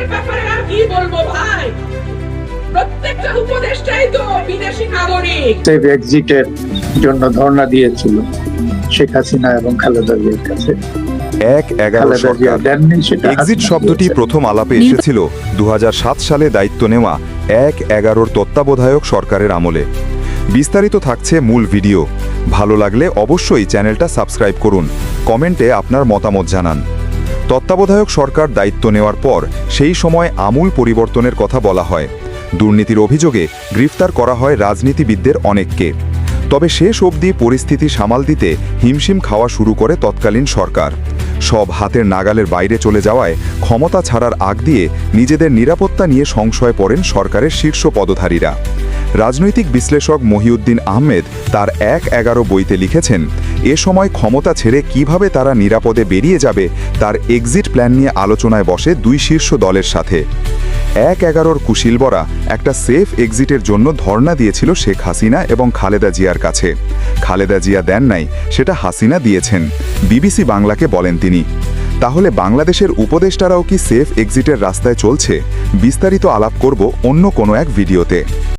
এর ব্যাপারে আর কি বলব ভাই? প্রত্যেকটা উপদেষ্টাই তো বিদেশি নাগরিক। সেফ এক্সিটের জন্য ধর্ণা দিয়েছিল শেখ হাসিনা এবং খালেদা জিয়ার কাছে। এক এগারো সরকার। এক্সিট শব্দটি প্রথম আলাপে এসেছিল দু হাজার সাত সালে দায়িত্ব নেওয়া এক এগারোর তত্ত্বাবধায়ক সরকারের আমলে। বিস্তারিত থাকছে মূল ভিডিও। ভালো লাগলে অবশ্যই চ্যানেলটা সাবস্ক্রাইব করুন। কমেন্টে আপনার মতামত জানান। তত্ত্বাবধায়ক সরকার দায়িত্ব নেওয়ার পর সেই সময় আমূল পরিবর্তনের কথা বলা হয়। দুর্নীতির অভিযোগে গ্রেফতার করা হয় রাজনীতিবিদদের অনেককে। তবে শেষ অবধি পরিস্থিতি সামাল দিতে হিমশিম খাওয়া শুরু করে তৎকালীন সরকার। সব হাতের নাগালের বাইরে চলে যাওয়ায় ক্ষমতা ছাড়ার আগ দিয়ে নিজেদের নিরাপত্তা নিয়ে সংশয় পড়েন সরকারের শীর্ষ পদধারীরা। রাজনৈতিক বিশ্লেষক মহিউদ্দিন আহমেদ তার এক এগারো বইতে লিখেছেন এ সময় ক্ষমতা ছেড়ে কীভাবে তারা নিরাপদে বেরিয়ে যাবে তার এক্সিট প্ল্যান নিয়ে আলোচনায় বসে দুই শীর্ষ দলের সাথে। এক এগারোর কুশিলবরা একটা সেফ এক্সিটের জন্য ধর্ণা দিয়েছিল শেখ হাসিনা এবং খালেদা জিয়ার কাছে। খালেদা জিয়া দেন নাই, সেটা হাসিনা দিয়েছেন, বিবিসি বাংলাকে বলেন তিনি। তাহলে বাংলাদেশের উপদেষ্টারাও কি সেফ এক্সিটের রাস্তায় চলছে? বিস্তারিত আলাপ করব অন্য কোনো এক ভিডিওতে।